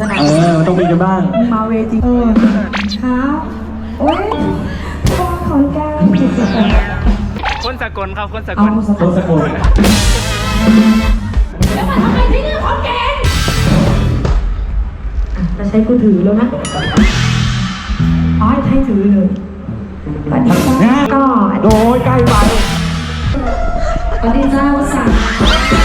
สนามเออมันต้องมีกันบ้าง มาเวจริงเออเช้าโอ้ยฟองของแก้วจิตสกลคนสกลครับคนสกเอาลสคนกสลกลแล้วมาทำไมที่นี่ของแกงจะใช้กูถือแล้วนะอ๋อให้ถือเลยสวัสดีจ้าก็โดยใกล้ไปสวัสดีเจ้าสั่งโ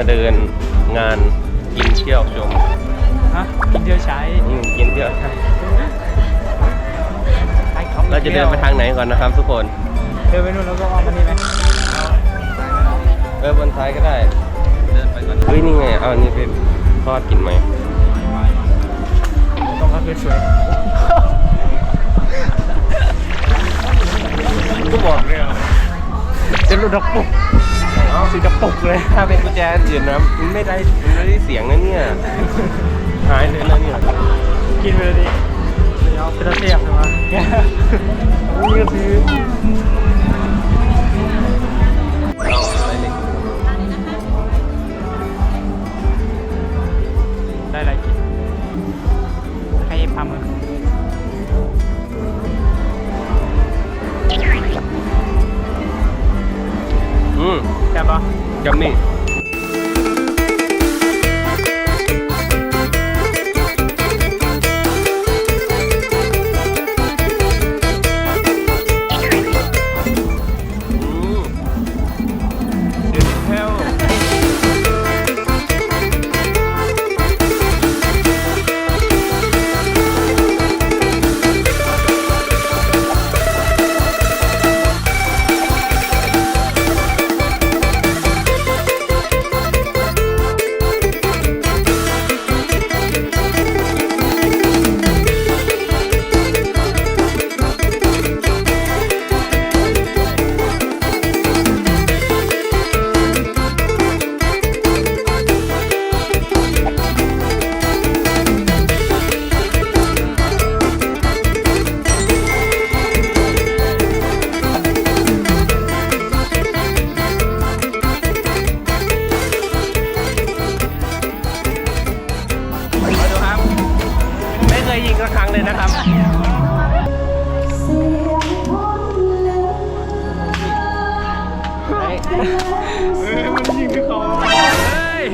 มาเดินงานกินเที่ยวชมฮะกินเที่ยวใช้อืมกินเที่ยวใช้ของเราจะเดินไปทางไหนก่อนนะครับทุกคนเดินไปนู่นแล้วก็อ้อมมานี่ไหมเออบนซ้ายก็ได้ เดินไปก่อนเฮ้ยนี่ไงเอานี่เป็นทอดกินไหมต้องพักสวยก็บอกเลยๆเป็นรถดอกปุ กสีดอกปุกเลยถ้าเป็นกุญแจอื่นนะมันไม่ได้มันไม่ได้เสียงนะเนี่ยหายเลยนะเนี่ยกินไปเลยดิเดี๋ยวเป็นระเทียบใช่ไหมนี่ก็คือ กัมมี่ ไม่เคยยิงสักครั้งเลยนะครับเออมันยิงคือเขาเฮ้ย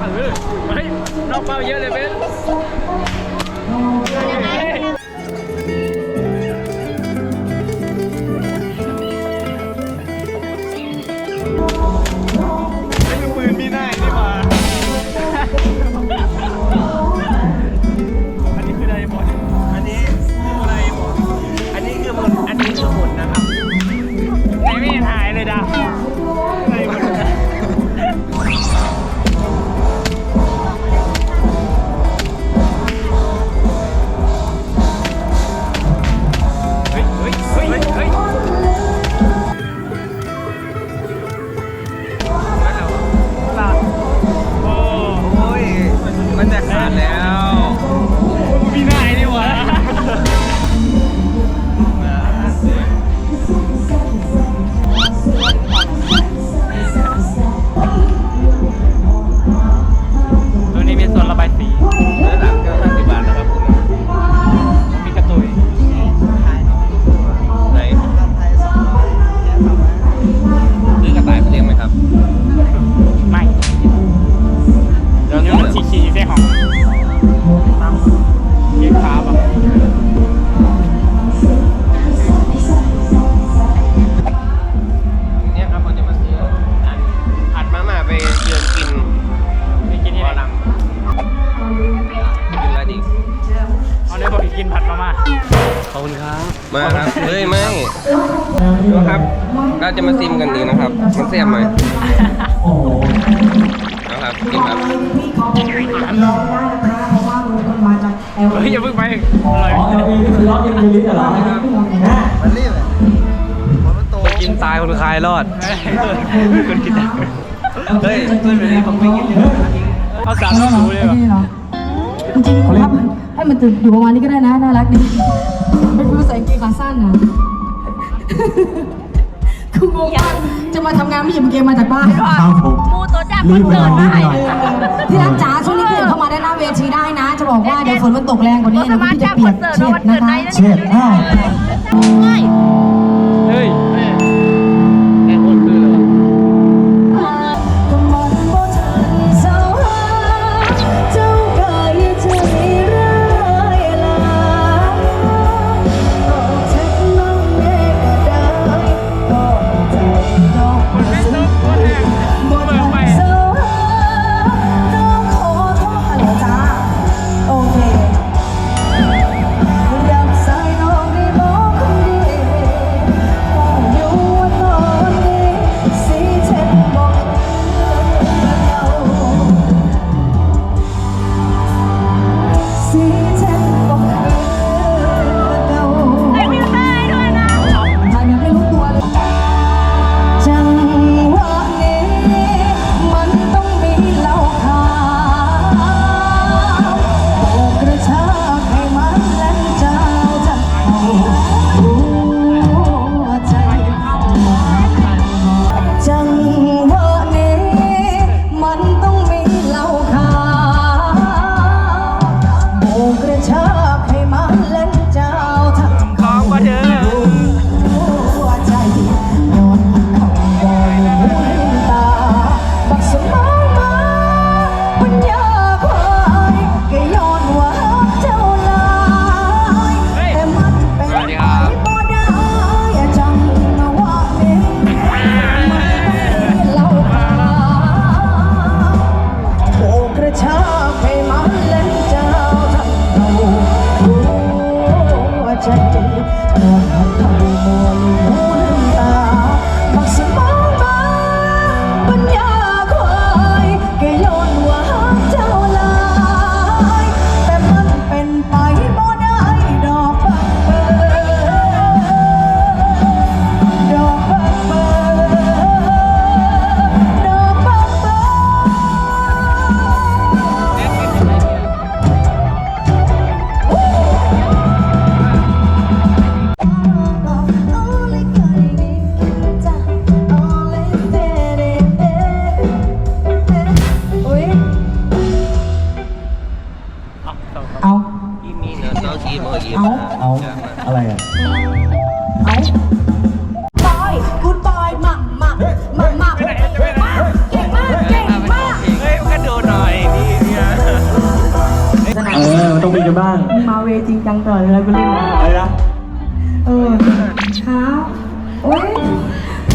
เอเฮ้ยนอกเป้าเยอะเลยเบน เห็นหา มาครับเฮ้ยไม่ดูครับ เราจะมาซิมกันดีนะครับ มันแซ่บไหมโอ้โหนะครับกินครับพี่เขาไปลองได้นะคะเพราะว่ารู้กันมาจากแอลเฮ้ยอย่าเพิ่งไปอร่อยอ๋อเอลีนี่คือล็อกเอ็นลิสเหรอนะคนกินตายคนคลายรอดคนกินได้เฮ้ยเอาสามรอบหนูเลยไอ้วะนี่เหรอจริงๆครับให้มันตื่นอยู่ประมาณนี้ก็ได้นะ น่ารักดี เป็นผู้ใส่กางเกงขาสั้นนะคืองงมากจะมาทำงานไม่หยิบกางเกงมาจากบ้านครับผมมูตัวจ้าคนเกิดได้ที่รักจ๋าช่วงนี้เปลี่ยนเข้ามาได้หน้าเวทีได้นะ จะบอกว่าเดี๋ยวฝนมันตกแรงกว่านี้สนะมาพี่ชิจะกเปีคยอกนเสิร์ตเช็ดวันนะเกิดไหนคะเช็ดอ้า มาเวจริงจังตลอเลยกูเล่นอะไรนะเออเท้าโอ้ย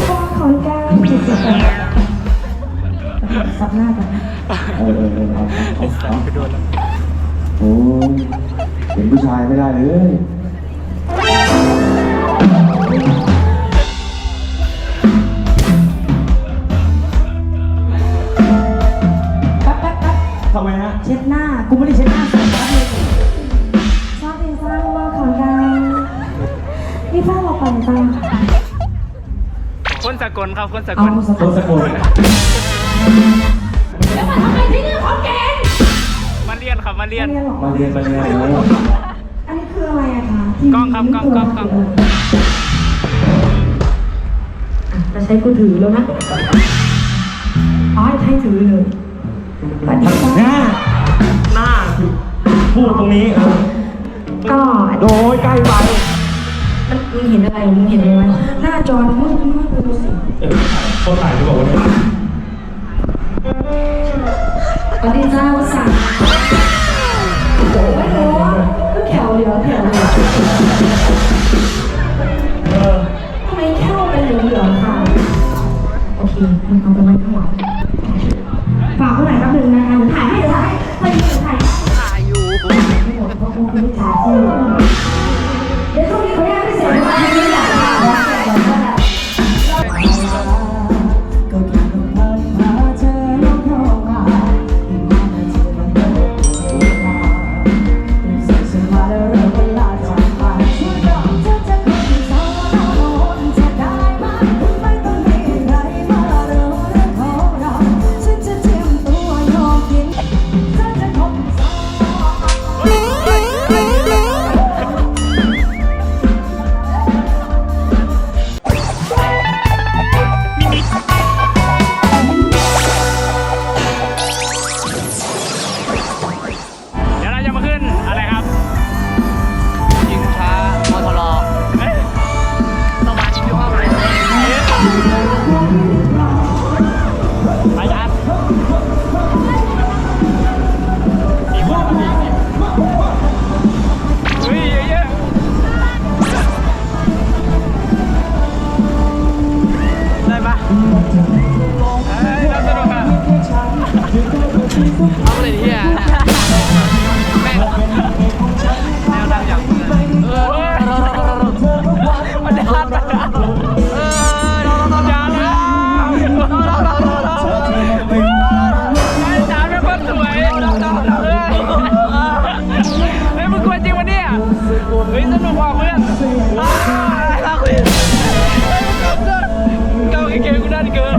คอขอนแก้มจุดสุดเลยสับหน้ากันเออเออเออเอาเอาเอาไปโดนแล้วโอ้ยเห็นผู้ชายไม่ได้เลยทำไมฮะ เช็ดหน้า กูไม่ได้เช็ดหน้า สกลครับคนสกเอาลสโดนสะกดแล้วมาทำไมที่นี่ของแกงมาเรียนครับมาเรียนเรียนหรอมาเรียนมาเรียนเอออันนี้คืออะไรอะคะทีวีกล้องครับกล้องกล้องกล้องอะจะใช้กูถือแล้วนะอ๋อให้ถือเลยสวัสดีหค่ะน้าหน้าพูดตรงนี้เออก็โอ้ยใกล้ไป มันมึงเห็นอะไรมึงเห็นอะไรไหมหน้าจอมืดมืดไปหมดสิเออเขาถ่ายจะบอกว่าเนี่ยสวัสดีเจ้าสั่งโอ้ยโอ้ก็แถวเหลืองแถวเหลืองเออทำไมแค่เป็นเหลืองเหลืองๆค่ะโอเคมึงเอาไปไว้ เฮ้ยสนุกว่ะเพื่อนข้าคุยเก้าเกมกูได้เกิน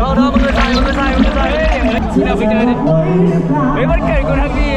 เราเธอมันคือใส่มันใส่มันใส่เฮ้ยเดี๋ยวไปเจอดิเฮ้ยมันเกิดกูทั้งที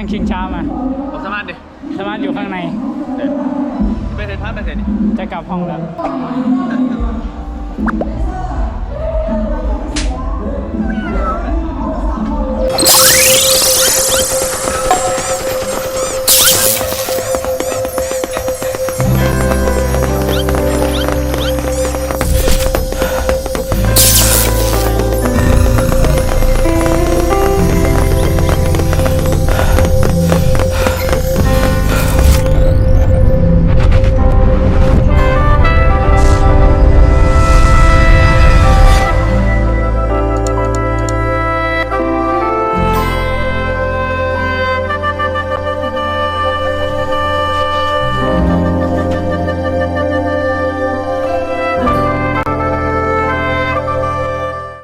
างชิงช้ามาผมสามารถดิสมาร์ทอยู่ข้างใน เดี๋ยวไปเซ็นพาร์ทไปเซ็นดิจะกลับห้องแล้ว